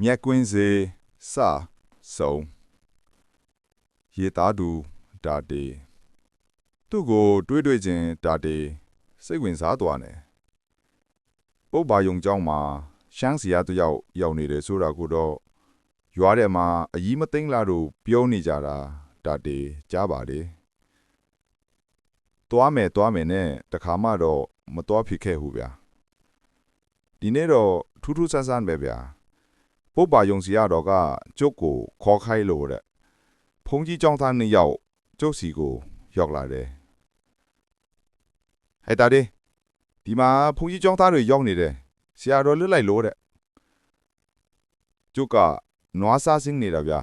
မြက်ကွင်းစေစဆုံရေသားသူတာတေသူ့ကိုတွေးတွေ့ခြင်းတာတေစိတ်ဝင်စားသွားတယ်ပုပ်ပါယုံကြောင်းမှာရှမ်းစီယာတယောက်ရောက်နေတယ်ဆိုတာကိုတော့ရွာထဲမှာအကြီးမသိမ့်လာတို့ပြောနေကြတာတာတေကြားပါတယ်သွားမယ်သွားမယ်နဲ့တခါမှတော့မသွားဖြစ်ခဲ့ဘူးဗျာဒီနေ့တော့ထူးထူးဆန်းဆန်းပဲဗျာ ပုပ္ပါယုံစီရတော်ကကျုပ်ကိုခေါ်ခိုင်းလို့တဲ့ဖုန်ကြီးចောင်းသားနှစ်ယောက်ကျုပ်စီကိုရောက်လာတယ်ဟဲ့တာဒီဒီမှာဖုန်ကြီးចောင်းသားတွေရောက်နေတယ်ဆရာတော်လွတ်လိုက်လို့တဲ့ကျုပ်ကနွားစားစင်းနေတာဗျာ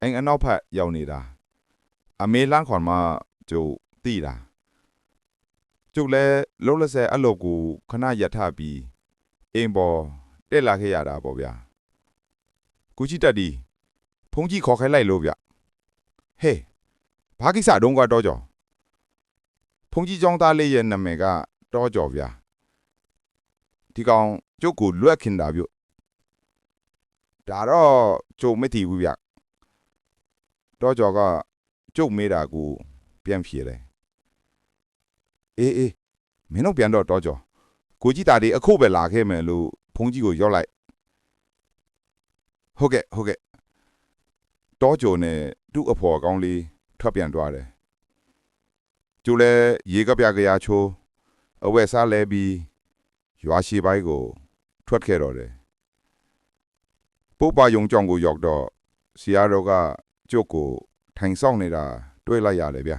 အိမ်အနောက်ဖက်ရောက်နေတာ အမေလန်းခွန်မှာကျုပ်တိတာကျုပ်လည်းလုံးလက်ဆဲအလုပ်ကိုခဏရထပြီးအိမ်ပေါ်တက်လာခဲ့ရတာပေါ့ဗျာ ကိုကြီးတက်ဒီဖုန်ကြီးခေါ်ခိုင်းလိုက်လို့ဗျဟေးဘာကိစ္စတုံးကတော့ကြောဖုန်ကြီးចောင်းသားလေးရဲ့နာမည်ကတော့ကြောဗျာဒီကောင်ကျုပ်ကိုလွက်ခင်တာဗျဒါတော့ကျုပ်မသိဘူးဗျတော့ကြောကကျုပ်မေးတာကိုပြန်ဖြေတယ်အေးအေးမင်းတို့ပြန်တော့တော့ကြောကိုကြီးတာဒီအခုပဲလာခဲ့မယ်လို့ဖုန်ကြီးကိုရောက်လိုက် ဟုတ်ကဲ့ဟုတ်ကဲ့တောကြုံနဲ့သူ့အဖော်ကောင်းလေးထွက်ပြန်သွားတယ်ကျိုးလဲရေကပြကရာချိုးအဝက်စားလဲပြီးရွာရှိပိုင်းကို ထွက်ခဲ့တော့တယ်ပုပ္ပါယုံကြောင်ကိုရောက်တော့ဆရာတော်ကကျုပ်ကို ထိုင်ဆောင်နေတာတွေ့လိုက်ရတယ်ဗျ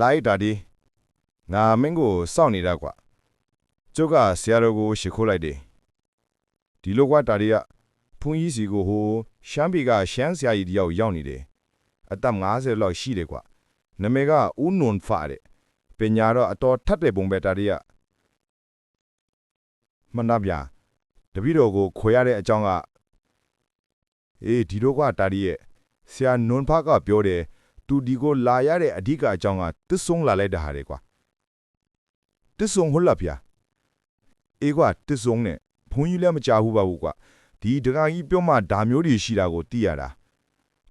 လိုက်တာဒီငါမင်းကိုစောင့်နေတာကွာကျုပ်ကဆရာတော်ကိုရှ िख ိုးလိုက်တယ် ဒီလိုကွာတာဒီကဖုန်ကြီးစီကိုဟိုရှမ်းပြည်ကရှမ်းဆရာကြီးတယောက်ရောက်နေတယ်အသက်50လောက်ရှိတယ်ကွာနာမည်ကဦးနွန်ဖာတဲ့ပညာတော့အတော်ထက်တဲ့ပုံပဲတာဒီကမနာဗျာတပည့်တော်ကိုခွေရတဲ့အကြောင်းကအေးဒီလိုကွာတာဒီရဲ့ဆရာနွန်ဖာကပြောတယ်သူဒီကိုလာရတဲ့အဓိကအကြောင်းကတစ်ဆုံလာလိုက်တာဟာလေကွာတစ်ဆုံဟုတ်လားဗျာအေးကွာတစ်ဆုံနဲ့ ဘုန်းကြီးလည်းမကြောက်ဘူးပါဘူးကွာဒီဒကာကြီးပြောမှဒါမျိုးတွေရှိတာကိုသိရတာ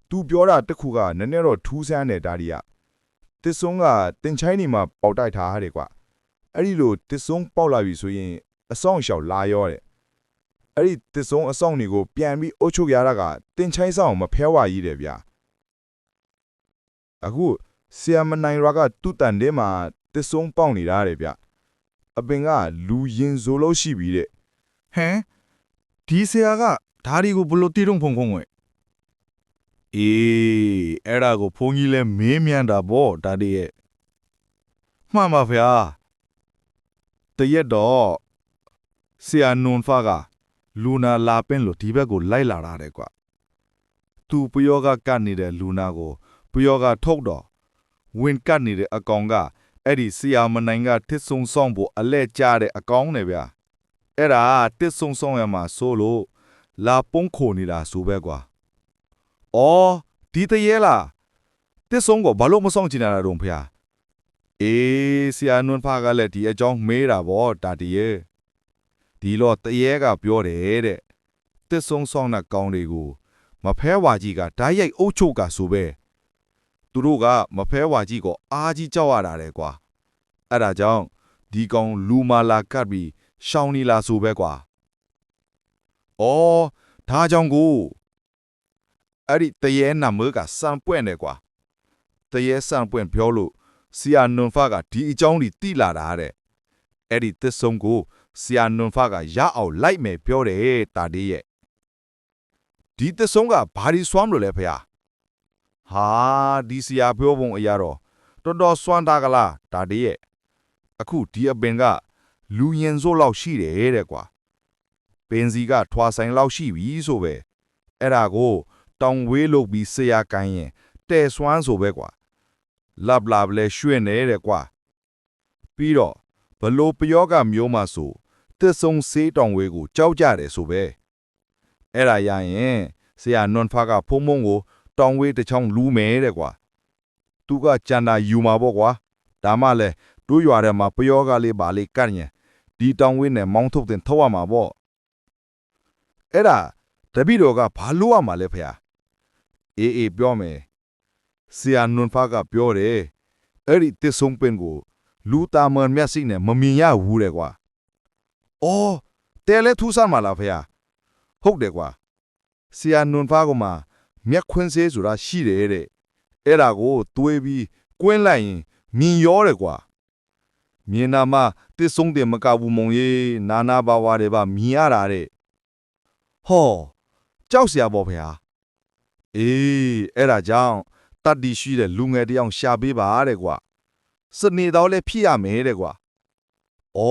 သူပြောတာတစ်ခုကနည်းနည်းတော့ထူးဆန်းတယ်ဒါဒီကတစ်ဆုံကတင်ချိုင်းနေမှာပေါက်တိုက်ထားရတယ်ကွာအဲ့ဒီလိုတစ်ဆုံပေါက်လာပြီဆိုရင်အဆောင်ရှောက်လာရောတဲ့အဲ့ဒီတစ်ဆုံအဆောင်တွေကိုပြန်ပြီးအုပ်ချုပ်ရတာကတင်ချိုင်းဆောင်မဖဲဝါကြီးတယ်ဗျာအခုဆီယမနိုင်ရာကတူတန်တဲမှာတစ်စုံပေါက်နေတာတဲ့ဗျအပင်ကလူရင်စိုးလို့ရှိပြီတဲ့ ဟမ်ဒီဆရာကဓာရီကိုဘလို့တီးတုံးဖုံဖုံဝဲအေးအဲ့ဒါကိုဘုန်းကြီးလဲမေးမြန်းတာဗောဒါတည်းရဲ့မှန်ပါဗျာတရက်တော့ဆရာနွန်ဖာကလူနာလာပင်းလို့ဒီဘက်ကိုလိုက်လာတာတဲ့ကွာသူပယောကကတ်နေတဲ့လူနာကိုပယောကထုတ်တော့ဝင်ကတ်နေတဲ့အကောင်ကအဲ့ဒီဆရာမနိုင်ကတစ်ဆုံဆောင်ဖို့အလဲကျတဲ့အကောင်နဲ့ဗျာ အဲ့ဒါတစ်ဆုံဆောင်ရမှာဆိုလို့လာပုံးခိုနေတာဆိုပဲကွာ။အော်ဒီတရေလားတစ်ဆုံကိုဘာလို့မဆောင်ချင်တာတော့ဖေ။အေးဆရာနွန်ဖာကလည်းဒီအကြောင်းမေးတာဗောတာတီရဲ့။ဒီတော့တရေကပြောတယ်တဲ့။တစ်ဆုံဆောင်တဲ့ကောင်းတွေကိုမဖဲဝါကြီးကဓာတ်ရိုက်အုပ်ချုပ်ကဆိုပဲ။သူတို့ကမဖဲဝါကြီးကိုအားကြီးကြောက်ရတာတဲ့ကွာ။အဲ့ဒါကြောင့်ဒီကောင်လူမာလာကပ်ပြီး ရှောင်းနေလားဆိုပဲကွာ။အော်ဒါကြောင့်ကိုအဲ့ဒီတရေနမကစံပွင့်တယ်ကွာ။တရေစံပွင့်ပြောလို့ဆီယာနွန်ဖာကဒီအကြောင်းကြီးတိလာတာတဲ့။အဲ့ဒီသစ်ဆုံးကိုဆီယာနွန်ဖာကရအောင်လိုက်မယ်ပြောတယ်တာဒီရဲ့။ဒီသစ်ဆုံးကဘာဒီစွမ်းမလို့လဲဖေဟာ။ဟာဒီဆီယာပြောပုံအရာတော့တော်တော်စွမ်းတာကလားတာဒီရဲ့။အခုဒီအပင်က လူရင်စို့လောက်ရှိတယ်တဲ့ကွာပင်စီကထွာဆိုင်လောက်ရှိပြီဆိုပဲအဲ့ဒါကို တောင်ဝေးလုပ်ပြီးဆရာကိုင်းရင်တဲဆွမ်းဆိုပဲကွာလပ်လာဘလဲရွှင့်နေတဲ့ကွာပြီးတော့ဘလို့ပယောကမျိုးမှဆိုတစ်ဆုံဆေးတောင်ဝေးကိုကြောက်ကြတယ်ဆိုပဲအဲ့ဒါရရင်ဆရာနွန်ဖာကဖုံမုံကို တောင်ဝေးတစ်ချောင်းလူးမယ်တဲ့ကွာသူကကြံတာယူမှာပေါ့ကွာဒါမှလဲတို့ရွာထဲမှာပယောကလေးပါလေးကတ်ရင် ဒီတောင်ဝင်းနဲ့မောင်းထုတ်တင်ထုတ်ရမှာပေါ့အဲ့ဒါတပည့်တော်ကဘာလို့ရမှာလဲဖေ။အေးအေးပြောမယ်။ဆရာနွန်ဖာကပြောတယ်။အဲ့ဒီတစ်ဆုံးပင်ကိုလူတာမန်မျက်စိနဲ့မမြင်ရဘူးတဲ့ကွာ။အော်တဲလဲထူးဆန်းမှာလားဖေ။ဟုတ်တယ်ကွာ။ဆရာနွန်ဖာကမှမျက်ခွန်းစေးဆိုတာရှိတယ်တဲ့။အဲ့ဒါကိုတွေးပြီးကွင်းလိုက်ရင်မြင်ရောတယ်ကွာ။ မြင်နာမတစ်ဆုံးတယ်မကဘူးမုံရေနာနာဘာဝတွေပါမြင်ရတာတဲ့ဟောကြောက်စရာပေါ့ဗျာအေးအဲ့ဒါကြောင့်တတ်တည်ရှိတဲ့လူငယ်တယောက်ရှာပေးပါတဲ့ကွာစနေတော့လဲဖြစ်ရမယ်တဲ့ကွာဩ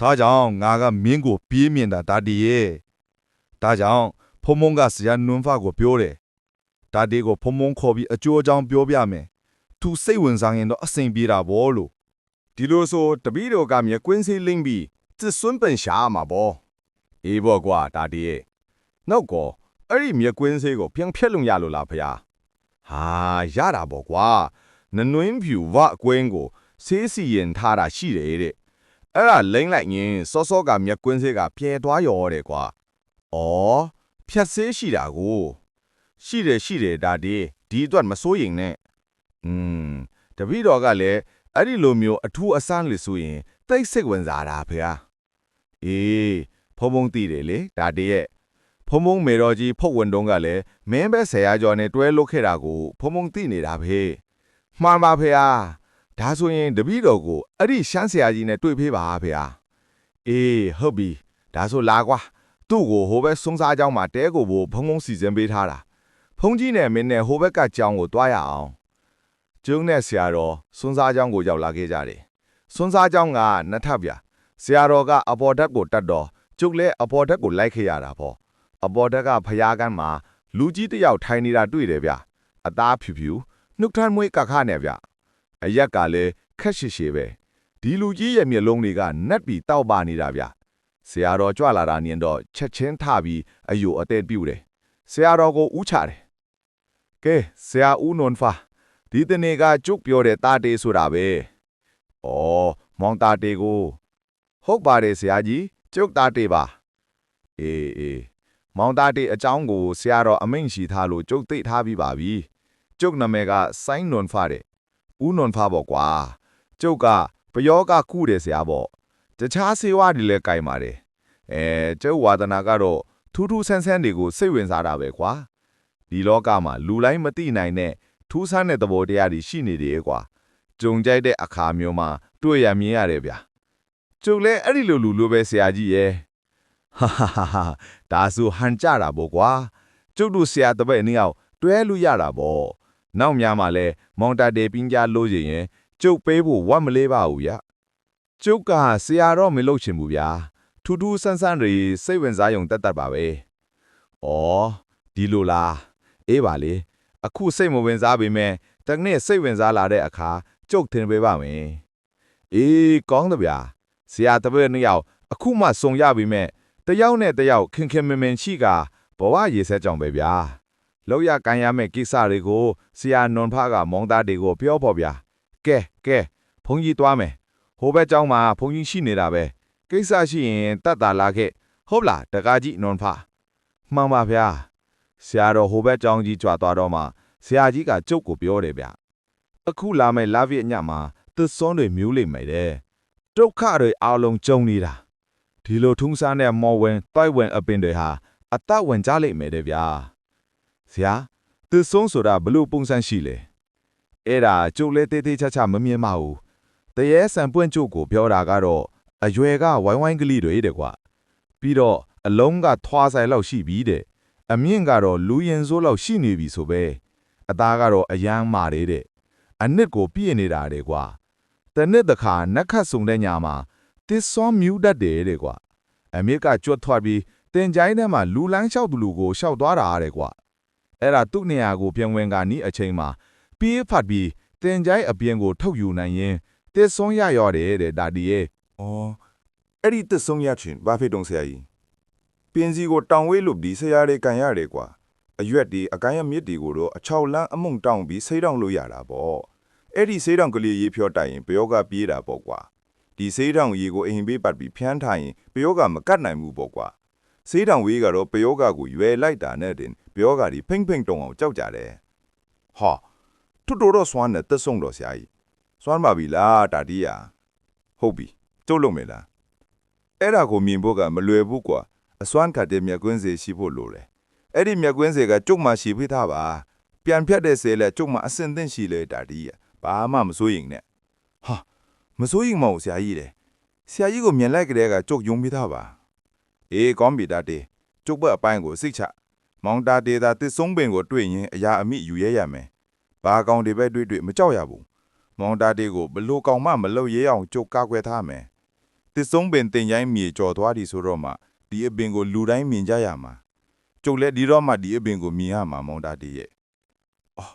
ဒါကြောင့်ငါကမင်းကိုပြေးမြင်တာဒါတည်ရဲ့ဒါကြောင့်ဖုံမုံကဇာနွန်းဖကိုပြောတယ်ဒါတည်ကိုဖုံမုံခေါ်ပြီးအကျိုးအကြောင်းပြောပြမယ်သူစိတ်ဝင်စားရင်တော့အဆင်ပြေတာဗောလို့ ဒီလိုဆိုတပည့်တော်ကမြကွင်းစေးလင်းပြီးစစ်စွန်းပန်ရှာမှာပေါ့အေးပေါ့ကွာဒါတည်းရဲ့နောက်ကောအဲ့ဒီမြကွင်းစေးကိုပြန်ဖြက်လို့ရလို့လားဖျားဟာရတာပေါ့ကွာနနွင်းဖြူဝအကွင်းကိုဆေးစီရင်ထားတာရှိတယ်တဲ့အဲ့ဒါလိမ့်လိုက်ရင်စောစောကမြကွင်းစေးကပြဲသွားရောတဲ့ကွာဩဖြတ်ဆေးရှိတာကိုရှိတယ်ရှိတယ်ဒါတည်းဒီအတွက်မစိုးရင်နဲ့อืมတပည့်တော်ကလည်း အဲ့ဒီလိုမျိုးအထူးအဆန်းလေဆိုရင်တိတ်စိတ်ဝင်စားတာဖေဟာအေးဖုံဖုံတည်တယ်လေဒါတည်းရဲ့ဖုံဖုံမေတော်ကြီးဖုတ်ဝင်တုံးကလည်းမင်းပဲဆရာကျော်နဲ့တွဲလုတ်ခဲ့တာကိုဖုံဖုံတည်နေတာဖေမှန်ပါဖေဟာဒါဆိုရင်တပည့်တော်ကိုအဲ့ဒီရှမ်းဆရာကြီးနဲ့တွေ့ဖေးပါဖေဟာအေးဟုတ်ပြီဒါဆိုလာကွာသူ့ကိုဟိုဘက်စုံစားကြောင်းမှာတဲကိုဘို့ဖုံဖုံစီစဉ်ပေးထားတာဖုံကြီးနဲ့မင်းနဲ့ဟိုဘက်ကကြောင်းကိုတွားရအောင် ကျုံနဲ့ဆရာတော်စွန်းစားเจ้าကိုရောက်လာခဲ့ကြတယ်။စွန်းစားเจ้าကနှစ်ထပ်ပြဆရာတော်ကအပေါ်ဓာတ်ကိုတတ်တော့ကျုပ်လည်းအပေါ်ဓာတ်ကိုလိုက်ခဲ့ရတာပေါ့။အပေါ်ဓာတ်ကဖျားကန်းမှာလူကြီးတစ်ယောက်ထိုင်နေတာတွေ့တယ်ဗျ။အသားဖြူဖြူနှုတ်ထမ်းမွေးကခနဲ့ဗျ။အရက်ကလည်းခက်ရှည်ရှည်ပဲ။ဒီလူကြီးရဲ့မျက်လုံးတွေကနက်ပြီးတောက်ပါနေတာဗျ။ဆရာတော်ကြွလာတာမြင်တော့ချက်ချင်းထပြီးအယိုအသေးပြုတ်တယ်။ဆရာတော်ကိုဥချတယ်။ကဲဆရာဦးနွန်ဖာ ဒီတနေ့ကကျုပ်ပြောတဲ့တာတေးဆိုတာပဲ။အော်မောင်တာတေးကိုဟုတ်ပါတယ်ဆရာကြီးကျုပ်တာတေးပါ။အေးအေးမောင်တာတေးအကြောင်းကိုဆရာတော်အမိန့်ရှိထားလို့ကျုပ်သိထားပြီးပါပြီ။ကျုပ်နာမည်ကဆိုင်းနွန်ဖာတဲ့။ဦးနွန်ဖာပေါ့ကွာ။ကျုပ်ကပယောကကုတယ်ဆရာပေါ့။တခြားဆေးဝါးတွေလည်းကြိုင်ပါတယ်။အဲကျုပ်ဝါဒနာကတော့ထူးထူးဆန်းဆန်းတွေကိုစိတ်ဝင်စားတာပဲကွာ။ဒီလောကမှာလူတိုင်းမသိနိုင်တဲ့ ထူးဆန်းတဲ့သဘောတရားတွေရှိနေတယ်ကွာကြုံကြိုက်တဲ့အခါမျိုးမှာတွေ့ရမြင်ရတယ်ဗျာကျုပ်လည်းအဲ့ဒီလိုလူလိုပဲဆရာကြီးရဲ့ဟာဟာဟာဟာဒါဆိုဟန်ကြတာပေါ့ကွာကျုပ်တို့ဆရာတပည့်အနည်းအောင်တွဲလို့ရတာပေါ့နောက်များမှလည်းမောင်တာတေပင်းကြလို့ရရင် ကျုပ်ပေးဖို့ဝတ်မလေးပါဘူးဗျကျုပ်ကဆရာတော့မလုပ်ချင်ဘူးဗျာထူးထူးဆန်းဆန်းတွေစိတ်ဝင်စားယုံတက်တတ်ပါပဲဩဒီလိုလားအေးပါလေ အခုစိတ်မဝင်စားပေမဲ့တကနေ့စိတ်ဝင်စားလာတဲ့အခါကြုတ်တင်ပေးပါမယ်။အေးကောင်းတယ်ဗျာ။ဆရာတပည့်နှစ်ယောက်အခုမှစုံရပြီမဲ့တယောက်နဲ့တယောက်ခင်ခင်မင်မင်ရှိကဘဝရေဆက်ကြောင်ပဲဗျာ။လောက်ရကန်ရမဲ့ကိစ္စတွေကိုဆရာနွန်ဖကမောင်သားတွေကိုပြောဖို့ဗျာ။ကဲကဲဘုန်းကြီးသွားမယ်။ဟိုဘက်ကျောင်းမှာဘုန်းကြီးရှိနေတာပဲ။ကိစ္စရှိရင်တတ်တာလာခဲ့။ဟုတ်လားတကားကြီးနွန်ဖ။မှန်ပါဗျာ။ ဆရာတော်ဟိုဘက်ကျောင်းကြီးကြွားသွားတော့မှဆရာကြီးကကျုပ်ကိုပြောတယ်ဗျအခုလာမဲ့လာဗီအညမှာသစ်စွန်းတွေမျိုးလိမ့်မယ်တဲ့ဒုက္ခတွေအလုံးကြုံနေတာဒီလိုထုံးစားတဲ့မော်ဝင်တိုက်ဝင်အပင်တွေဟာအသက်ဝင်ကြလိမ့်မယ်တဲ့ဗျာဆရာသစ်စွန်းဆိုတာဘလို့ပုံစံရှိလဲအဲ့ဒါကျုပ်လည်းတေးသေးချာချာမမြင်ပါဘူးတရေဆန်ပွင့်ကျုပ်ကိုပြောတာကတော့အရွယ်ကဝိုင်းဝိုင်းကလေးတွေတဲ့ကွာပြီးတော့အလုံးကထွားဆိုင်လောက်ရှိပြီတဲ့ အမြင့်ကတော့လူရင်စိုးလောက်ရှိနေပြီဆိုပဲအသားကတော့အယမ်းမာတယ်တဲ့အနစ်ကိုပြည့်နေတာတဲ့ကွာတနစ်တခါနက်ခတ်ဆုံတဲ့ညာမှာတစ်စွန်မြူတတ်တယ်တဲ့ကွာအမေကကြွတ်ထွက်ပြီးတင်ကြိုင်းထဲမှာလူလန်းလျှောက်သူလူကိုလျှောက်သွားတာတဲ့ကွာအဲ့ဒါသူ့နေရာကိုပြန်ဝင်ကနီးအချိန်မှာပြေးဖတ်ပြီးတင်ကြိုင်းအပြင်ကိုထုတ်ယူနိုင်ရင်တစ်စွန်ရရော်တယ်တဲ့ဒါဒီရဲ့။အော်အဲ့ဒီတစ်ဆုံးရချင်ဘာဖြစ်တုံးဆရာကြီး။ ပင်စီကိုတောင်ဝေးလို့ဒီဆရာတွေကန်ရတယ်ကွာ။အရွက်ဒီအကိုင်းအမြစ်တွေကိုတော့အချောက်လန်းအမုံတောင်ပြီးဆေးတောင်လို့ရတာပေါ့။အဲ့ဒီဆေးတောင်ကလေးရေဖြောတိုင်ရင်ပယောကပြေးတာပေါ့ကွာ။ဒီဆေးတောင်ရေကိုအိမ်ပေးပတ်ပြီးဖျန်းထားရင်ပယောကမကတ်နိုင်ဘူးပေါ့ကွာဆေးတောင်ဝေးကတော့ပယောဂကိုရွယ်လိုက်တာနဲ့တင်ပယောဂဒီဖိမ့်ဖိမ့်တုံအောင်ကြောက်ကြတယ်ဟာထွတ်တော်တော့စွမ်းနဲ့တက်ဆုံတော့ဆရာကြီးစွမ်းပါပြီလားတာတီးယာဟုတ်ပြီကျုပ်လုံးမယ်လားအဲ့ဒါကိုမြင်ဖို့ကမလွယ်ဘူးကွာ အစွမ်းခတ်တဲ့မြက်ကွင်းစေရှိဖို့လိုတယ်အဲ့ဒီမြက်ကွင်းစေကကျုပ်မှရှိဖိထားပါပြန်ဖြတ်တဲ့ဆေးလဲကျုပ်မှအစင်သင့်ရှိလေတာတီးယာဘာမှမစိုးရင်နဲ့ဟာမစိုးရင်မဟုတ်ဆရာကြီးလေဆရာကြီးကိုမြင်လိုက်ကြတဲ့ကကျုပ်ယုံပြီးသားပါအေးကောင်းပြီတာတေကျုပ်ဘက်အပိုင်းကိုစိတ်ချမောင်တာတေသာတစ်ဆုံးပင်ကိုတွေ့ရင်အရာအမိယူရဲရမယ်ဘာကောင်တွေပဲတွေ့တွေ့မကြောက်ရဘူးမောင်တာတေကိုဘလို့ကောင်မှမလုပ်ရဲအောင်ကျုပ်ကာကွယ်ထားမယ်တစ်ဆုံးပင်တင်ချိုင်းမြေကျော်သွားသည်ဆိုတော့မှ ဒီအပင်ကိုလူတိုင်းမြင်ကြရမှာကျုပ်လည်းဒီတော့မှဒီအပင်ကိုမြင်ရမှာမောင်တာတေရဲ့အော်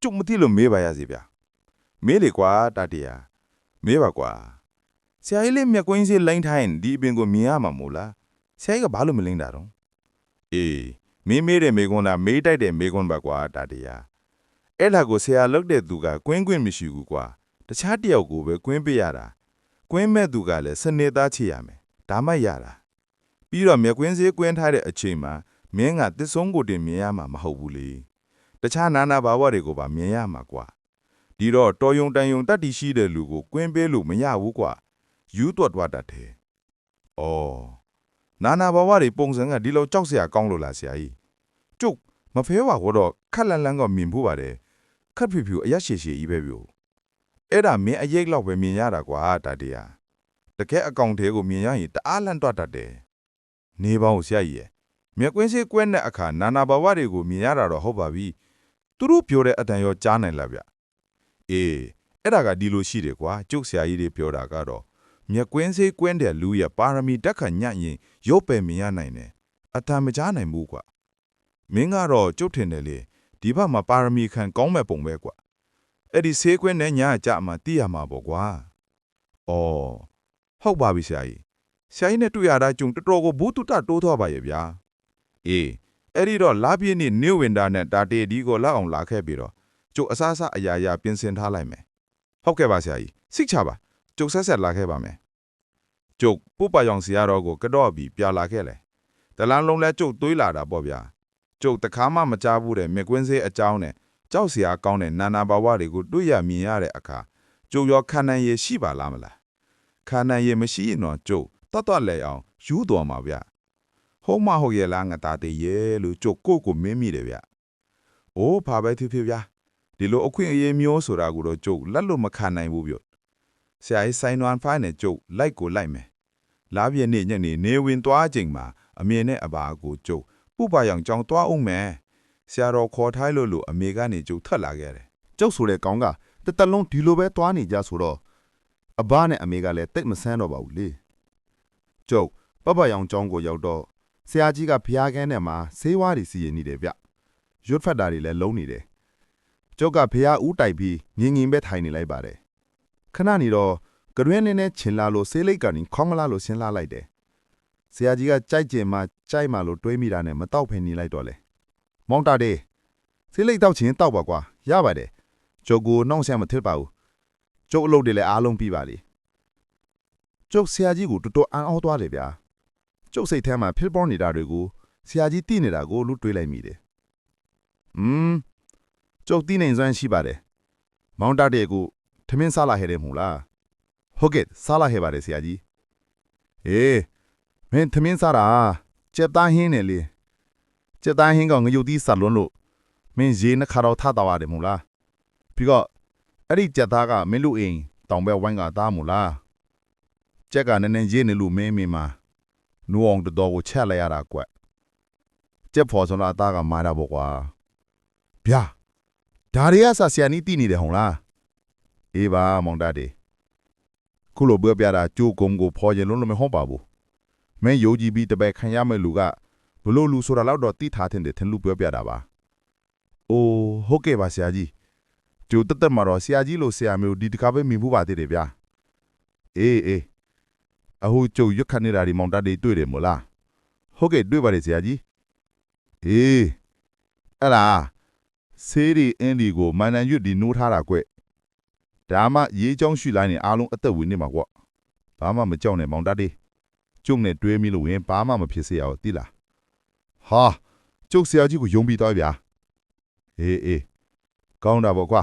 ကျုပ်မသိလို့မေးပါရစေဗျာမေးလေကွာတာတေယာမေးပါကွာဆရာကြီးလေးမျက်ကွင်းစေးလိမ့်ထိုင်းဒီအပင်ကိုမြင်ရမှာမို့လားဆရာကြီးကဘာလို့မလိမ့်တာတော့အေးမင်းမေးတဲ့မေကွန်းတာမေးတိုက်တဲ့မေကွန်းပါကွာတာတရားအဲ့ဒါကိုဆရာလုတ်တဲ့သူကကွင်းကွင်းမရှိဘူးကွာတခြားတယောက်ကိုပဲကွင်းပေးရတာကွင်းမဲ့သူကလည်းစနေသားချရမယ်ဒါမှရတာ ပြီးတော့မြက်ကွင်းစေးကွင်းထားတဲ့အချိန်မှာမင်းကတစ်ဆုံးကိုတင်မြင်ရမှာမဟုတ်ဘူးလေတခြားနာနာဘာဝတွေကိုပါမြင်ရမှာကွာဒီတော့တော်ယုံတန်ယုံတတ်တည်ရှိတဲ့လူကိုကွင်းပေးလို့မရဘူးကွာယူသွတ်သွားတတ်တယ်ဩနာနာဘဝတွေပုံစံကဒီလိုကြောက်စရာကောင်းလို့လားဆရာကြီးကျုပ်မဖဲပါတော့ခက်လန်လန်ကမြင်ဖို့ပါတယ်ခက်ဖြူဖြူအရက်ရှည်ရှည်ကြီးပဲပြိုအဲ့ဒါမင်းအရိတ်လောက်ပဲမြင်ရတာကွာတာတရားတကယ်အကောင်သေးကိုမြင်ရရင်တအားလန့်တော့တတ်တယ် နေပါဦးဆရာကြီးရဲ့မြက်ကွင်းစေးကွဲတဲ့အခါနာနာဘဝတွေကိုမြင်ရတာတော့ဟုတ်ပါပြီသူတို့ပြောတဲ့အတန်ရောကြားနိုင်လားဗျအေးအဲ့ဒါကဒီလိုရှိတယ်ကွာကျုပ်ဆရာကြီးတွေပြောတာကတော့မြက်ကွင်းစေးကွင်းတဲ့လူရဲ့ပါရမီတက်ခတ်ညံ့ရင်ရုပ်ပဲမြင်ရနိုင်တယ်အတန်မကြားနိုင်ဘူးကွာမင်းကတော့ကျုပ်ထင်တယ်လေဒီဘက်မှာပါရမီခံကောင်းမဲ့ပုံပဲကွာအဲ့ဒီစေးကွင်းနဲ့ညအကြမှာသိရမှာပေါ့ကွာအော်ဟုတ်ပါပြီဆရာကြီး ဆရာကြီးနဲ့တွေ့ရတာကျုံတော်တော်ကိုဘူးတုတတိုးသွားပါရဲ့ဗျာအေးအဲ့ဒီတော့လာပြည့်နေ့နေဝင်တာနဲ့တာတေဒီကိုလောက်အောင်လာခဲ့ပြီးတော့ကျုပ်အစားအစာအရာရာပြင်ဆင်ထားလိုက်မယ်ဟုတ်ကဲ့ပါဆရာကြီးစိတ်ချပါကျုပ်ဆက်ဆက်လာခဲ့ပါမယ်။ကျုပ်ပုပ္ပယောင်စီရတော်ကိုကတော့ပြီးပြလာခဲ့လေ။တလန်းလုံးလဲကျုပ်တွေးလာတာပေါ့ဗျာ။ကျုပ်တခါမှမကြားဘူးတဲ့မြကွင်းစေးအကြောင်းနဲ့ကြောက်စရာကောင်းတဲ့နာနာဘာဝတွေကိုတွေ့ရမြင်ရတဲ့အခါကျုပ်ရောခန္ဓာရည်ရှိပါလားမလား။ခန္ဓာရည်မရှိရင်တော့ကျုပ် တတ်တတ်လဲအောင်ယူတော်မှာဗျ။ဟုတ်မဟုတ်ရဲ့လားငါသားသေးရဲ့လို့ကျုပ်ကိုယ့်ကိုမင်းမိတယ်ဗျ။အိုးဘာပဲဖြစ်ဖြစ်ဗျာ။ဒီလိုအခွင့်အရေးမျိုးဆိုတာကိုတော့ကျုပ်လက်လို့မခံနိုင်ဘူးဗျ။ဆရာကြီးဆိုင်နွမ်ဖိုင်းနဲ့ကျုပ်လိုက်ကိုလိုက်မယ်။လာပြည့်နေ့ညနေနေဝင်သွားချိန်မှာအမေနဲ့အဘာကိုကျုပ်ပုပ္ပယောင်ကြောင်သွားအောင်မယ်။ဆရာတော်ခေါ်ထားလို့လို့အမေကနေကျုပ်ထွက်လာခဲ့တယ်ကျုပ်ဆိုတဲ့ကောင်းကတစ်သက်လုံးဒီလိုပဲသွားနေကြဆိုတော့အဘနဲ့အမေကလည်းတိတ်မဆန်းတော့ပါဘူးလေ ကျုပ်ပပရောင်ကျောင်းကိုရောက်တော့ဆရာကြီးကဖျားကန်းထဲမှာဆေးဝါးတွေစီရင်နေတယ်ဗျရွတ်ဖက်တာတွေလည်းလုံးနေတယ်ကျုပ်ကဖျားဦးတိုက်ပြီးငင်ငင်ပဲထိုင်နေလိုက်ပါတယ်ခဏနေတော့ကရွင်းနေနဲ့ချင်လာလို့ဆေးလိတ်ကနေခေါင်းမလာလို့ဆင်းလာလိုက်တယ်ဆရာကြီးကကြိုက်ကျင်မှကြိုက်မှလို့တွေးမိတာနဲ့မတော့ဖယ်နေလိုက်တော့လေမောင်တာတေးဆေးလိတ်တောက်ချင်တောက်ပါကွာရပါတယ်ကျုပ်ကိုနှောင့်ယှက်မထစ်ပါဘူးကျုပ်အလုပ်တွေလည်းအားလုံးပြီးပါလေ ကျုပ်ဆရာကြီးကိုတော်တော်အံ့ဩသွားတယ်ဗျာကျုပ်စိတ်ထဲမှာဖြစ်ပေါ်နေတာတွေကိုဆရာကြီးသိနေတာကိုလူတွေးလိုက်မိတယ်อืมကျုပ်သိနိုင်စွမ်းရှိပါတယ်မောင်တာတေးကိုထမင်းစားလာခဲ့တယ်မို့လားဟုတ်ကဲ့စားလာခဲ့ပါတယ်ဆရာကြီးအေးမင်းထမင်းစားတာကြက်သားဟင်းနဲ့လေကြက်သားဟင်းကငရုတ်သီးစားလွန်းလို့မင်းရေနှခါတော့ထတော့ရတယ်မို့လားပြီးတော့အဲ့ဒီကြက်သားကမင်းလူအိမ်တောင်ဘက်ဝိုင်းကသားမို့လား ကြက်ကနည်းနည်းရေးနေလို့မင်းမင်းမှာနူအောင်တော်ကိုချက်လိုက်ရတာကွက်ကြက်ဖော်ဆုံးလာသားကမာတာပေါ့ကွာဗျာဒါတွေကဆဆရာနီးတိနေတယ်ဟုတ်လားအေးပါမောင်တတေခုလိုပြောပြတာကြိုးကုံကိုဖော်ရင်လုံးလုံးမဟုတ်ပါဘူးမင်းယုံကြည်ပြီးတပည့်ခံရမယ့်လူကဘလို့လူဆိုတာတော့တော့တိထားတဲ့ထင်လူပြောပြတာပါအိုးဟုတ်ကဲ့ပါဆရာကြီးကျိုးတက်တက်မှာတော့ဆရာကြီးလို့ဆရာမျိုးဒီတကားပဲမြင်မှုပါသေးတယ်ဗျာအေးအေး အဟိုကျုပ်ရွက်ခနေတာဒီမောင်တတေတွေ့တယ်မို့လားဟုတ်ကဲ့တွေ့ပါတယ်ဆရာကြီးအေးအဲ့လားဆေးရီအင်းဒီကိုမန်နန်ရွတ်ဒီနိုးထားတာကွဒါမှရေးချောင်းရှူလိုက်ရင်အားလုံးအသက်ဝင်နေမှာကွာဘာမှမကြောက်နဲ့မောင်တတ်တေးကျုပ်နဲ့တွဲမိလို့ရင်ဘာမှမဖြစ်စေရဘူးသိလားဟာကျုပ်ဆရာကြီးကိုယုံပြီးသွားဗျာအေးအေးကောင်းတာပေါ့ကွာ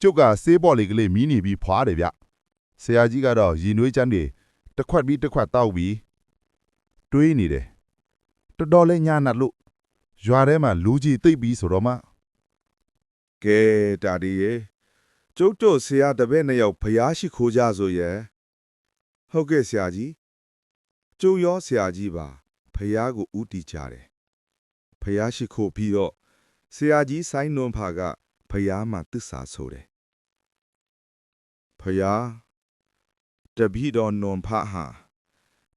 ကျုပ်ကစေးပေါ်လေးကလေးမီးနေပြီးဖွာတယ်ဗျ ဆရာကြီးကတော့ရီနွေးချမ်းတွေတစ်ခွက်ပြီးတစ်ခွက်တောက်ပြီးတွေးနေတယ်တော်တော်လေးညာနတ်လို့ရွာထဲမှာလူကြီးသိပ်ပြီးဆိုတော့မှကဲတာဒီရေကျုပ်တို့ဆရာတပည့်နှစ်ယောက်ဖျားရှိခိုးကြဆိုရဲ့ဟုတ်ကဲ့ဆရာကြီးကျုပ်ရောဆရာကြီးပါဖျားကိုဥတီကြတယ်ဖျားရှိခိုးပြီးတော့ဆရာကြီးဆိုင်းနွန်ဖာကဖျားမှာတစ္ဆာဆိုတယ်ဖျား တပည့်တော်နွန်ဖာဟာ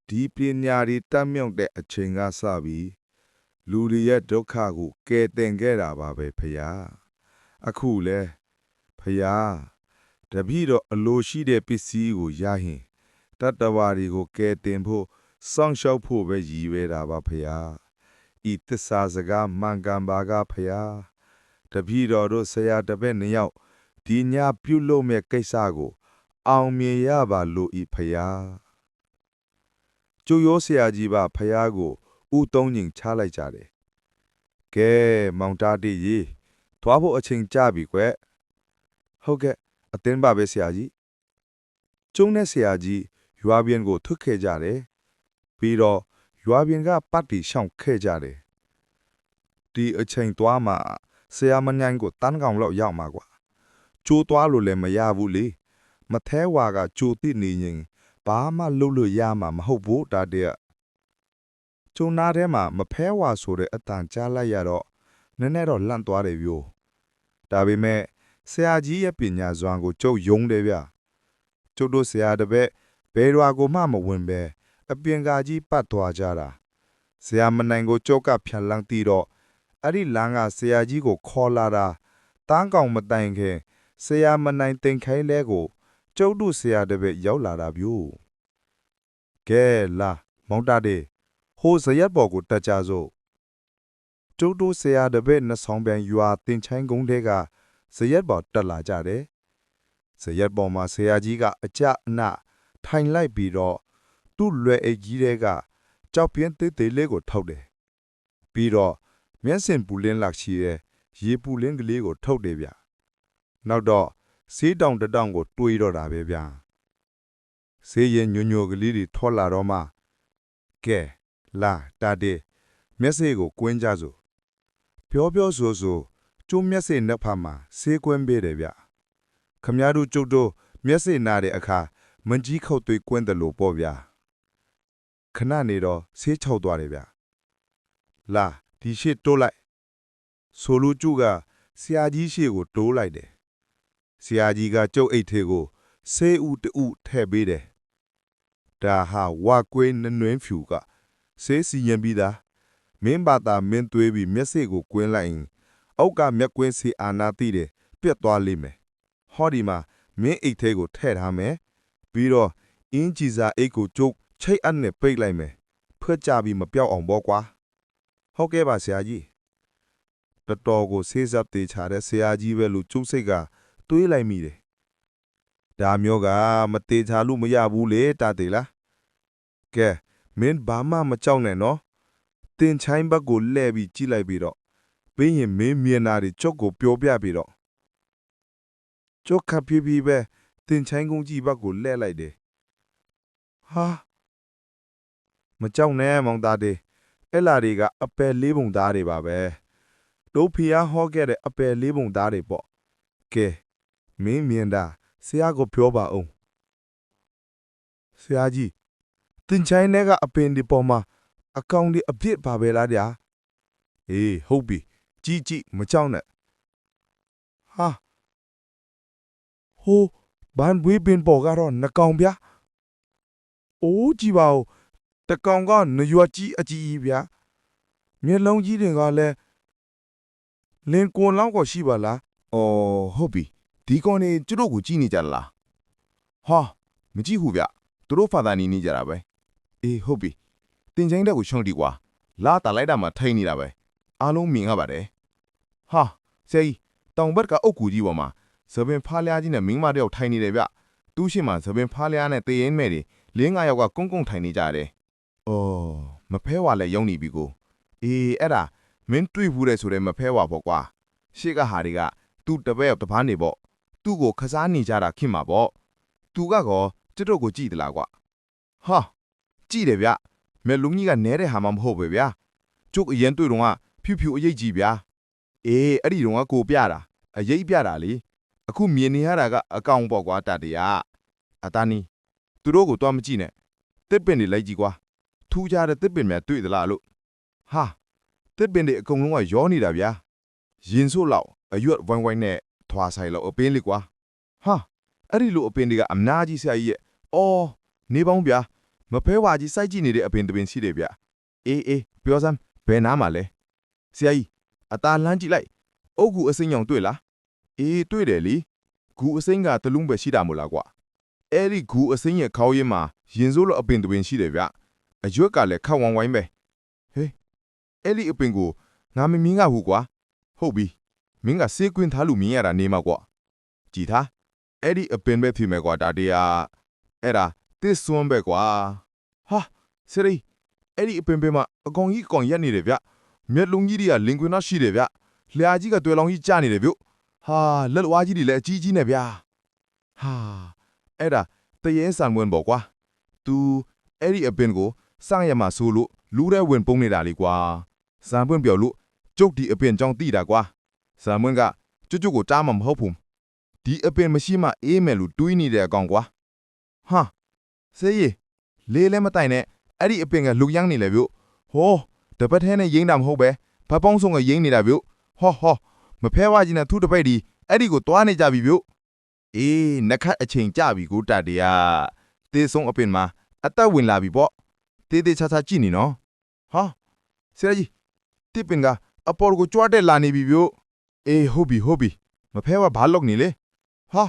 ဒီပညာရီတက်မြောက်တဲ့အချိန်ကစပြီးလူတွေရဲ့ဒုက္ခကိုကယ်တင်ခဲ့တာပါပဲဖျားအခုလဲဖယားတပည့်တော်အလိုရှိတဲ့ပစ္စည်းကိုရရင်တတ္တဝါတွေကိုကယ်တင်ဖို့စောင့်ရှောက်ဖို့ပဲရည်ရွယ်တာပါဖယားဤသစ္စာစကားမှန်ကန်ပါကဖယားတပည့်တော်တို့ဆရာတပည့်နှစ်ယောက်ဒီညပြုလုပ်မဲ့ကိစ္စကို အောင်မြင်ရပါလို့ဤဖယားကျိုးရောဆရာကြီးပါဖယားကိုဥသုံးညင်ချလိုက်ကြတယ်ကဲမောင်တာတိရေသွားဖို့အချိန်ကြပြီကွယ်ဟုတ်ကဲ့အသင်းပါပဲဆရာကြီးကျုံးတဲ့ဆရာကြီးရွာပြင်ကိုထွက်ခဲ့ကြတယ်ပြီးတော့ရွာပြင်ကပတ်တီရှောင်ခဲ့ကြတယ်ဒီအချိန်သွားမှဆရာမညိုင်းကိုတန်းကောင်လောက်ရောက်မှာကွာကျိုးသွားလို့လည်းမရဘူးလေ မထဲဝါကကြိုတိနေရင်ဘာမှလုပ်လို့ရမှာမဟုတ်ဘူးတာတဲ့ကျုံနာထဲမှာမဖဲဝါဆိုတဲ့အတန်ကြားလိုက်ရတော့နည်းနည်းတော့လန့်သွားတယ်ဗျို့ဒါပေမဲ့ဆရာကြီးရဲ့ပညာစွမ်းကိုကျုပ်ယုံတယ်ဗျကျုပ်တို့ဆရာတပည့်ဘယ်ရွာကိုမှမဝင်ပဲအပြင်ကာကြီးပတ်သွားကြတာဆရာမနိုင်ကိုကျုပ်ကဖြန်လန်းတီးတော့အဲ့ဒီလမ်းကဆရာကြီးကိုခေါ်လာတာတန်းကောင်မတိုင်ခင်ဆရာမနိုင်တင်ခိုင်းလဲကို ကျုပ်တို့ဆရာတပည့်ရောက်လာတာဗျို့ကဲလာမောင်တာတေဟိုဇရက်ပေါ်ကိုတက်ကြစို့ကျုပ်တို့ဆရာတပည့်နှစ်ဆောင်ပြန်ရွာတင်ချိုင်းကုန်းထဲကဇရက်ပေါ်တက်လာကြတယ်။ဇရက်ပေါ်မှာဆရာကြီးကအကြအနထိုင်လိုက်ပြီးတော့သူ့လွယ်အိတ်ကြီးထဲကကြောက်ပြင်းသေးသေးလေးကိုထုတ်တယ်။ပြီးတော့မျက်စင်ပူလင်းလောက်ရှိရဲ့ရေပူလင်းကလေးကိုထုတ်တယ်ဗျ။နောက်တော့ ဆေးတောင်တစ်တောင်ကို တွေးတော့တာပဲဗျ။ဆေးရင်ညွညွကလေးတွေထွက်လာတော့မှကဲလာတာတဲ့မျက်စိကိုကွင်းကြစို့ပြောပြောဆိုဆိုကျိုးမျက်စိနှစ်ဖက်မှာဆေးကွင်းပေးတယ်ဗျခမည်းတော်ကျုပ်တို့မျက်စိနာတဲ့အခါမန်ကြီးခုတ်သွေးကွင်းတယ်လို့ပေါ့ဗျာခဏနေတော့ဆေးချောက်သွားတယ်ဗျလာဒီရှေ့တိုးလိုက်ဆိုလူကျုကဆရာကြီးရှေ့ကိုတိုးလိုက်တယ် ဆရာကြီးကကျုပ်အိတ်ထဲကိုဆေးဥတူထည့်ပေးတယ်ဒါဟာဝါကွေးနနွင်းဖြူကဆေးစီရင်ပြီးသားမင်းဘာသာမင်းသွေးပြီးမျက်စိကိုကွင်းလိုက်ရင်အောက်ကမျက်ကွင်းစီအာနာတိတယ်ပြက်သွားလိမ့်မယ်ဟောဒီမှာမင်းအိတ်ထဲကိုထည့်ထားမယ်ပြီးတော့အင်းကြည်စာအိတ်ကိုကျုပ်ချိတ်အပ်နဲ့ပိတ်လိုက်မယ်ဖွက်ကြပြီးမပြောက်အောင်ပေါ့ကွာဟုတ်ကဲ့ပါဆရာကြီးတော်တော်ကိုဆေးစပ်သေးချတဲ့ဆရာကြီးပဲလို့ကျုပ်စိတ်က တွေးလိုက်မိတယ်ဒါမျိုးကမသေးချလို့မရဘူးလေတာတေလားကဲမင်းဘာမှမကြောက်နဲ့နော်တင်ချိုင်းဘက်ကိုလှည့်ပြီးကြည့်လိုက်ပြီးတော့ပြီးရင်မင်းမြင်တာတွေကျုပ်ကိုပြောပြပြီးတော့ကျုပ်ခပ်ဖြည်းဖြည်းပဲတင်ချိုင်းကုန်းကြီးဘက်ကိုလှည့်လိုက်တယ်ဟာမကြောက်နဲ့မောင်သားတေအဲ့လာတွေကအပယ်လေးပုံသားတွေပါပဲတို့ဖီယာဟောခဲ့တဲ့အပယ်လေးပုံသားတွေပေါ့ကဲ မင်းမြင်တာဆရာကိုပြောပါအောင်ဆရာကြီးတင်ချိုင်းထဲကအပင်ဒီပေါ်မှာအကောင်ဒီအပြစ်ပါပဲလားဗျာအေးဟုတ်ပြီကြည့်ကြည့်မကြောက်နဲ့ဟာဟိုဘန်ဘွေးပင်ပေါ်ကတော့နှကောင်ဗျာအိုးကြည့်ပါဦးတကောင်ကနရွက်ကြီးအကြီးကြီးဗျာမျက်လုံးကြီးတွေကလည်းလင်ကွန်လောက်ကိုရှိပါလား။အော်ဟုတ်ပြီ။ ဒီကောင်နေကျတို့ကိုကြည့်နေကြလား။ဟာမကြည့်ဘူးဗျ။သူတို့ဖာသာနေနေကြတာပဲ။အေးဟုတ်ပြီ။တင်ချိုင်းတက်ကိုရှုံးတီကွာ။လာတာလိုက်တာမှထိန်နေတာပဲ။အားလုံးမြင်ရပါတယ်။ဟာဆရာကြီးတောင်ဘက်ကအုတ်ကူကြီးပေါ်မှာသပင်ဖားလျားကြီးနဲ့မင်းမတယောက်ထိုင်နေတယ်ဗျ။သူ့ရှိမှသပင်ဖားလျားနဲ့တည်ရင်မဲ့တွေလေးငါးယောက်ကကုန်းကုန်းထိုင်နေကြတယ်။အော်မဖဲဝါလည်းရောက်နေပြီကို။အေးအဲ့ဒါမင်းတွေ့ဘူးတဲ့ဆိုတဲ့မဖဲဝါပေါ့ကွာ။ရှေ့ကဟာတွေကသူ့တပည့်ရောက်တပားနေပေါ့။ သူ့ကိုခစားနေကြတာခင်မှာပေါ့။သူကကောကျွတ်တို့ကိုကြည့်သလားကွာ။ဟာကြည့်တယ်ဗျ။မဲလုံကြီးကနဲတဲ့ဟာမှမဟုတ်ပဲဗျာ။ကျုပ်အရင်တွေ့တော့ကဖြူဖြူအရေးကြီးဗျာ။အေးအဲ့ဒီတော့ကကိုပြတာအရေးပြတာလေ။အခုမြင်နေရတာကအကောင်ပေါ့ကွာတတရား။အတားနီသူတို့ကိုတော့မကြည့်နဲ့တစ်ပင်တွေလိုက်ကြည့်ကွာထူးခြားတဲ့တစ်ပင်များတွေ့သလားလို့ဟာတစ်ပင်တွေအကုန်လုံးကရောနေတာဗျာရင်စို့လောက်အရွက်ဝိုင်းဝိုင်းနဲ့ ထွာဆိုင်လောက်အပင်းလေးကွာဟာအဲ့ဒီလိုအပင်တွေကအမနာကြီးဆရာကြီးရဲ့အော်နေပေါင်းဗျာမဖဲဝါကြီးစိုက်ကြည့်နေတဲ့အပင်တစ်ပင်ရှိတယ်ဗျာအေးအေးပြောစမ်းဘယ်နားမှာလဲဆရာကြီးအตาလမ်းကြည့်လိုက်အုတ်ကူအစိမ်းရောင်တွေ့လားအေးတွေ့တယ်လीဂူအစိမ်းကတလုံးပဲရှိတာမို့လားကွာအဲ့ဒီဂူအစိမ်းရဲ့ခေါင်းရင်းမှာရင်စိုးလိုအပင်တစ်ပင်ရှိတယ်ဗျအရွက်ကလည်းခက်ဝိုင်းဝိုင်းပဲဟေးအဲ့ဒီအပင်ကိုငါမမြင်ရဘူးကွာဟုတ်ပြီ မင်းကစေးကွင်းထားလို့မြင်ရတာနေမှာကွာကြည်သားအဲ့ဒီအပင်ပဲဖြစ်မယ်ကွာဒါတရားအဲ့ဒါတစ်စွန်းပဲကွာဟာစရီအဲ့ဒီအပင်ပဲမှာအကောင်ကြီးအကောင်ရက်နေတယ်ဗျမျက်လုံးကြီးတွေကလင်ကွင်းသားရှိတယ်ဗျလျာကြီးကတွယ်လောင်ကြီးကျနေတယ်ဗျဟာလက်လွားကြီးတွေလည်းအကြီးကြီးနဲ့ဗျာဟာအဲ့ဒါတရေဆန်ဝင်ပေါ့ကွာ तू အဲ့ဒီအပင်ကိုစရမှာဆိုလို့လူးတဲ့ဝင်ပုံနေတာလေကွာဇံပွင့်ပြော်လို့ကျုပ်ဒီအပင်ကြောင့်တိတာကွာ ဇံပွင့်ကကျွတ်ကျွတ်ကိုတားမှာမဟုတ်ဘူးဒီအပင်မရှိမှအေးမယ်လို့တွေးနေတဲ့အကောင်ကွာဟာဆေးရီလေးလည်းမတိုင်နဲ့အဲ့ဒီအပင်ကလူရမ်းနေလေဗျဟောတပတ်ထဲနဲ့ရင်းတာမဟုတ်ပဲဘပေါင်းဆုံးကရင်းနေတာဗျဟောဟောမဖဲဝါကြီးနဲ့သူ့တပိတ်ဒီအဲ့ဒီကိုတွားနေကြပြီဗျအေးနက်ခတ်အချိန်ကြပြီကိုတတ်တရားတေးဆုံးအပင်မှာအသက်ဝင်လာပြီပေါ့တေးသေးချာချာကြည့်နေနော်ဟာဆရာကြီးတိပင်ကအပေါ်ကိုကြွားတဲ့လာနေပြီဗျို့ အေးဟုတ်ပြီဟုတ်ပြီမဖဲဝါဘာလုပ်နေလဲဟာ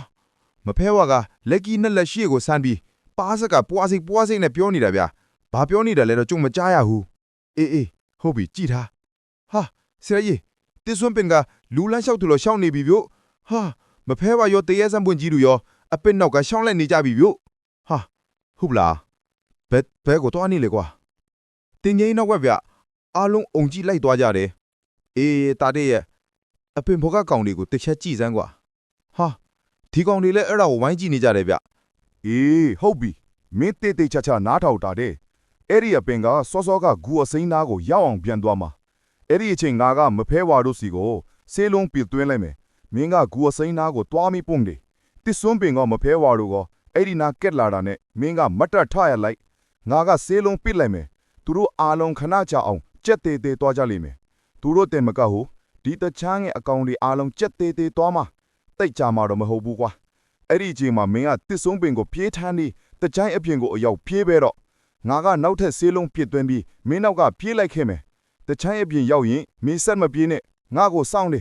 မဖဲဝါကလက်ကြီးနဲ့လက်ရှိကိုစမ်းပြီးပါးစကပွားစိတ်ပွားစိတ်နဲ့ပြောနေတာဗျာဘာပြောနေတာလဲတော့ကြုံမကြားရဘူးအေးအေးဟုတ်ပြီကြည်ထားဟာဆရာကြီးတေးစွန်းပင်ကလူလန်းလျှောက်သူလို့ရှောင်းနေပြီဗျို့ဟာမဖဲပါရောတရေစံပွင့်ကြီးတို့ရောအပစ်နောက်ကရှောင်းလိုက်နေကြပြီဗျို့ဟာဟုတ်ပလားဘယ်ဘဲကိုတော့အနေလေကွာတင်ငိမ့်နောက်ကဗျအားလုံးအုံကြည့်လိုက်သွားကြတယ်အေးတာတဲ့ရဲ့ အပင်ဘောကကောင်တွေကိုတစ်ချက်ကြည့်စမ်းကွာဟာဒီကောင်တွေလည်းအဲ့ဒါကိုဝိုင်းကြည့်နေကြတယ်ဗျအေးဟုတ်ပြီမင်းတေးတေးချာချာနားထောင်တာတဲ့အဲ့ဒီအပင်ကစောစောကဂူအစိမ်းသားကိုရောက်အောင်ပြန်သွားမှာအဲ့ဒီအချိန်ငါကမဖဲဝါတို့စီကိုဆေးလုံးပြသွင်းလိုက်မယ်မင်းကဂူအစိမ်းသားကိုတွားမိပုံတယ်တစ်စွန်းပင်ကမဖဲဝါတို့ကအဲ့ဒီနာကက်လာတာနဲ့မင်းကမတ်တက်ထရလိုက်ငါကဆေးလုံးပစ်လိုက်မယ်သူတို့အားလုံးခဏကြာအောင်ကြက်သေးသေးသွားကြလိမ့်မယ်သူတို့တင်မကဟု ဒီတချမ်းရဲ့အကောင်တွေအားလုံးကြက်သေးသေးသွားမှာတိတ်ကြမှာတော့မဟုတ်ဘူးကွာအဲ့ဒီအချိန်မှာမင်းကတစ်ဆုံးပင်ကိုပြေးထမ်းပြီးတကြိုင်းအပြင်ကိုအရောက်ပြေးပဲတော့ငါကနောက်ထပ်ဆေးလုံးပစ်သွင်းပြီးမင်းနောက်ကပြေးလိုက်ခဲ့မယ်တချိုင်းအပြင်ရောက်ရင်မင်းဆက်မပြေးနဲ့ငါကိုစောင့်နေ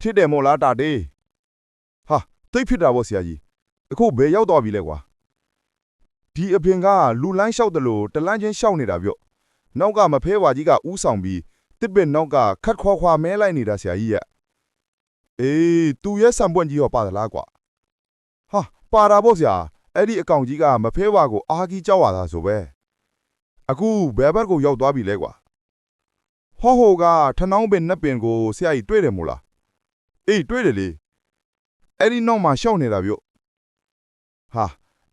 ထစ်တယ်မို့လားတာတေးဟာတိတ်ဖြစ်တာပေါ့ဆရာကြီးအခုဘယ်ရောက်သွားပြီလဲကွာဒီအပြင်ကလူလန်းလျှောက်တယ်လို့တလန်းချင်းလျှောက်နေတာပြော့နောက်ကမဖဲဝါကြီးကဥဆောင်ပြီး တစ်ပင်နောက်ကခတ်ခွာခွာမဲလိုက်နေတာဆရာကြီးရဲ့အေးသူရဲ့ဆံပွင့်ကြီးရောပါသလားကွာဟာပါတာပေါ့ဆရာအဲ့ဒီအကောင်ကြီးကမဖဲဝါကိုအာကြီးကြောက်ရတာဆိုပဲအခုဘယ်ဘက်ကိုရောက်သွားပြီလဲကွာဟောဟိုကထနောင်းပင်နက်ပင်ကိုဆရာကြီးတွေ့တယ်မို့လားအေးတွေ့တယ်လေအဲ့ဒီနောက်မှာရှောက်နေတာပြော့ဟာ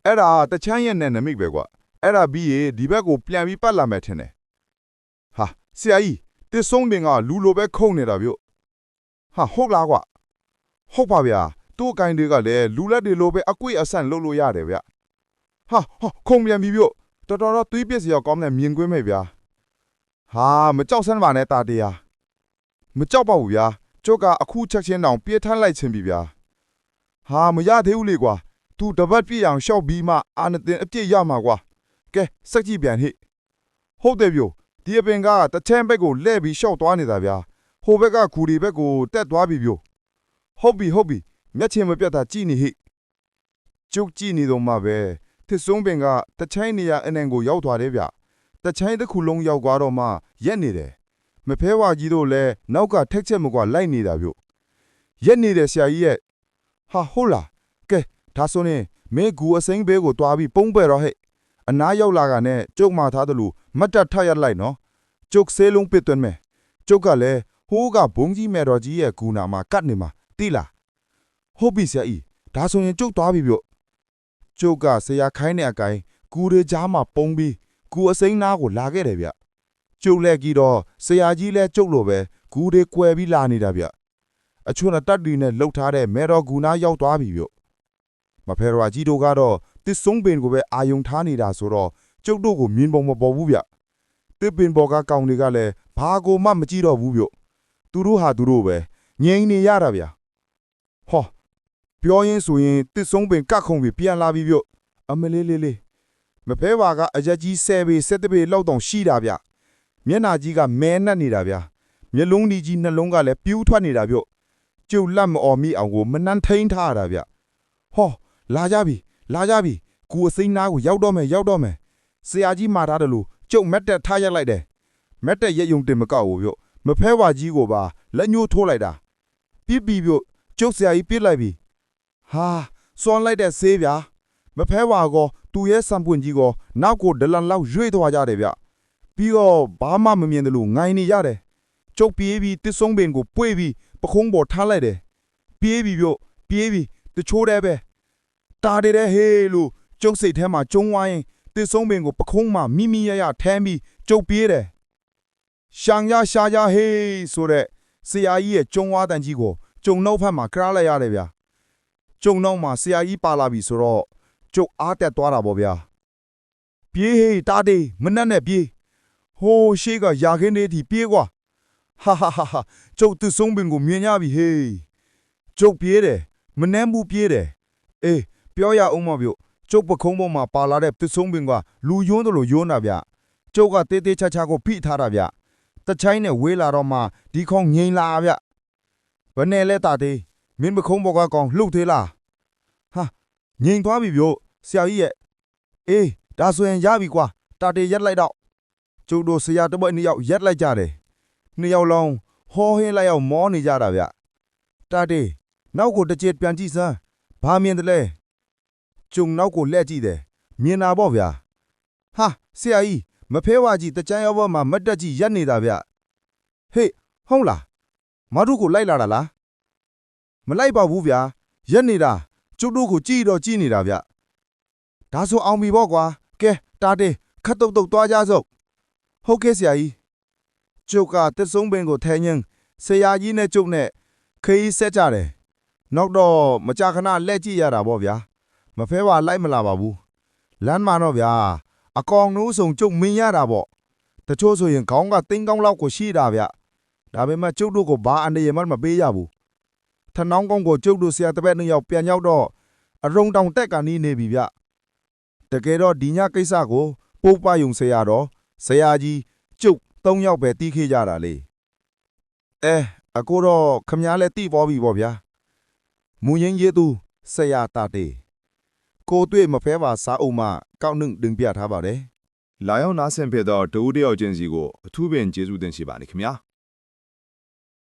အဲ့ဒါတချမ်းရဲ့နဲ့နမိတ်ပဲကွာအဲ့ဒါပြီးရေဒီဘက်ကိုပြန်ပြီးပတ်လာမယ်ထင်တယ်ဟာဆရာကြီး တစ်ဆုံးပင်ကလူလိုပဲခုန်နေတာပြော့ဟာဟုတ်လားကွာဟုတ်ပါဗျာသူ့အကိုင်းတွေကလည်းလူလက်တွေလိုပဲအကွေ့အဆန့်လုပ်လို့ရတယ်ဗျဟာဟာခုံပြန်ပြီပြုတ်တော်တော်တော့သွေးပစ္စည်းရောက်ကောင်းတဲ့မြင်ကွင်းမဲ့ဗျာဟာမကြောက်စမ်းပါနဲ့တာတရားမကြောက်ပါဘူးဗျာကျုပ်ကအခုချက်ချင်းတောင်ပြေးထမ်းလိုက်ခြင်းပြီဗျာဟာမရသေးဘူးလေကွာသူတပတ်ပြည့်အောင်ရှောက်ပြီးမှအာနတင်အပြည့်ရမှာကွာကဲစက်ကြည့်ပြန်ဟိဟုတ်တယ်ပြုတ် ဒီအပင်ကတချမ်းဘက်ကိုလှည့်ပြီးရှောက်သွားနေတာဗျာဟိုဘက်ကခူဒီဘက်ကိုတက်သွားပြီပြုတ်ဟုတ်ပြီဟုတ်ပြီမျက်ချင်မပြတ်တာကြည်နေဟိကျုပ်ကြည်နေတော့မှပဲသစ်ဆုံးပင်ကတချိုင်းနေရအနှံကိုရောက်သွားတယ်ဗျတချိုင်းတစ်ခုလုံးရောက်သွားတော့မှရက်နေတယ်မဖဲဝါကြီးတို့လည်းနောက်ကထက်ချက်မကွာလိုက်နေတာဗျရက်နေတယ်ဆရာကြီးရဲ့ဟာဟုတ်လားကဲဒါဆိုရင်မဲဂူအစိမ်းဘေးကိုတွားပြီးပုံးပဲတော့ဟဲ့အနားရောက်လာကနဲ့ကျုပ်မှာထားတယ်လို့ မတ်တက်ထရလိုက်နော်ကျုပ်ဆေးလုံးပစ်သွင်းမယ်ကျုပ်ကလည်းဟိုးကဘုံကြီးမဲ့တော်ကြီးရဲ့ကူနာမှာကတ်နေမှာတိလားဟုတ်ပြီဆရာကြီးဒါဆိုရင်ကျုပ်သွားပြီပြော့ကျုပ်ကဆရာခိုင်းတဲ့အကိုင်းကူတွေကြားမှာပုံပြီးကူအစိမ်းနားကိုလာခဲ့တယ်ဗျကျုပ်လည်းကြီးတော့ဆရာကြီးလည်းကျုပ်လိုပဲကူတွေကွယ်ပြီးလာနေတာဗျအချွန်းအတက်တီနဲ့လှုပ်ထားတဲ့မဲတော်ကူနာရောက်သွားပြီပြော့မဖဲတော်ကြီးတို့ကတော့တစ်ဆုံးပင်ကိုပဲအာယုံထားနေတာဆိုတော့ ကျုပ်တို့ကိုမြင်ပုံမပေါ်ဘူးဗျတစ်ပင်ပေါ်ကကောင်တွေကလည်းဘာကိုမှမကြည့်တော့ဘူးဗျသူတို့ဟာသူတို့ပဲငြိမ်နေရတာဗျဟောပြောရင်းဆိုရင်တစ်ဆုံးပင်ကတ်ခုံပြီးပြန်လာပြီဗျအမလေးလေးလေးမဖဲပါကအရက်ကြီးဆယ်ပေဆက်တပေလောက်တောင်ရှိတာဗျမျက်နာကြီးကမဲနှက်နေတာဗျမျက်လုံးဒီကြီးနှလုံးကလည်းပြူးထွက်နေတာဗျကျုပ်လက်မအော်မိအောင်ကိုမနှမ်းထိန်ထားရတာဗျဟောလာကြပြီလာကြပြီကူအစိမ်းနားကိုရောက်တော့မယ်ရောက်တော့မယ် ဆရာကြီးမှာထားတယ်လို့ကျုပ်မက်တက်ထားရက်လိုက်တယ်မက်တက်ရက်ယုံတင်မကောက်ဘူးဗျမဖဲဝါကြီးကိုပါလက်ညှိုးထိုးလိုက်တာပြစ်ပြီဗျကျုပ်ဆရာကြီးပြစ်လိုက်ပြီဟာစွန်လိုက်တဲ့ဆေးဗျာမဖဲဝါကောသူ့ရဲ့စံပွင့်ကြီးကောနောက်ကိုဒလန်လောက်ရွေ့သွားကြတယ်ဗျပြီးတော့ဘာမှမမြင်တယ်လို့ငိုင်းနေရတယ်ကျုပ်ပြေးပြီးတစ်ဆုံးပင်ကိုပွေ့ပြီးပခုံးပေါ်ထားလိုက်တယ်ပြေးပြီဗျပြေးပြီတချိုးတယ်ပဲတာတယ်တဲ့ဟေးလို့ကျုပ်စိတ်ထဲမှာကျုံဝိုင်း တစ်ဆုံးပင်ကိုပခုံးမှာမိမိရရထမ်းပြီးကျုပ်ပြေးတယ်ရှောင်ရရှာရဟေးဆိုတဲ့ဆရာကြီးရဲ့ကျုံဝါတန်ကြီးကိုကျုံနှုတ်ဖက်မှာခရလိုက်ရတယ်ဗျာကျုံနှုတ်မှာဆရာကြီးပါလာပြီဆိုတော့ကျုပ်အားတက်သွားတာပေါ့ဗျာပြေးဟေးတာတေးမနှက်နဲ့ပြေးဟိုးရှေးကရာခင်းလေးထိပြေးကွာဟာဟာဟာဟာကျုပ်တစ်ဆုံးပင်ကိုမြင်ရပြီဟေးကျုပ်ပြေးတယ်မနှမ်းဘူးပြေးတယ်အေးပြောရအောင်မဗျ ကျုပ်ပခုံးပေါ်မှာပါလာတဲ့ပစ္စုံပင်ကလူယွန်းတယ်လို့ယွန်းတာဗျကျုပ်ကတေးသေးချာချာကိုဖိထားတာဗျတချိုင်းနဲ့ဝေးလာတော့မှဒီခေါင်းငိန်လာဗျဘယ်နဲ့လဲတာသေးမင်းပခုံးပေါ်ကကောင်လှုပ်သေးလားဟာငိန်သွားပြီဗျဆရာကြီးရဲ့အေးဒါဆိုရင်ရပြီကွာတာတေရက်လိုက်တော့ကျုပ်တို့ဆရာတစ်ပတ်နှစ်ယောက်ရက်လိုက်ကြတယ်နှစ်ယောက်လုံးဟောဟင်းလိုက်အောင်မောနေကြတာဗျတာတေနောက်ကိုတစ်ချက်ပြန်ကြည့်စမ်းဘာမြင်တယ်လဲ ကျုံနောက်ကိုလှည့်ကြည့်တယ်မြင်တာပေါ့ဗျာဟာဆရာကြီးမဖဲဝါကြီးတကြမ်းရောက်ဘမှာမတ်တက်ကြီးရက်နေတာဗျဟေးဟုတ်လားမတို့ကိုလိုက်လာတာလားမလိုက်ပါဘူးဗျာရက်နေတာကျုပ်တို့ကိုကြည့်တော့ကြည့်နေတာဗျဒါဆိုအောင်ပြီပေါ့ကွာကဲတာတေခတ်တုတ်တုတ်သွားကြစို့ဟုတ်ကဲ့ဆရာကြီးကျုပ်ကတက်ဆုံးပင်ကိုထဲညင်းဆရာကြီးနဲ့ကျုပ်နဲ့ခရီးဆက်ကြတယ်နောက်တော့မကြာခဏလက်ကြည့်ရတာပေါ့ဗျာ မဖဲပါလိုက်မလာပါဘူးလမ်းမှာတော့ဗျာအကောင်နိုးဆောင်ကျုပ်မင်းရတာပေါ့တချို့ဆိုရင်ခေါင်းကတင်းကောင်းလောက်ကိုရှိတာဗျဒါပေမဲ့ကျုပ်တို့ကိုဘာအနေရမှမပေးရဘူးထနောင်းကောင်းကိုကျုပ်တို့ဆရာတပည့်နှစ်ယောက်ပြန်ရောက်တော့အရုံတောင်တက်ကနီးနေပြီဗျတကယ်တော့ဒီညကိစ္စကိုပုပ်ပယုံဆရာတော်ဆရာကြီးကျုပ်သုံးယောက်ပဲတီးခေကြတာလေအဲအကိုတော့ခမားလဲတီးပေါ်ပြီပေါ့ဗျာမူရင်းရေးသူဆရာတာတေ ကိုတွေ့မဖဲပါစားအုံမှကောက်နှုတ်ดึงပြထားပါတယ်လာရောက်နားဆင်ဖြစ်သောတဦးတယောက်ချင်းစီကိုအထူးပင်ကျေးဇူးတင်ရှိပါနေခင်ဗျာ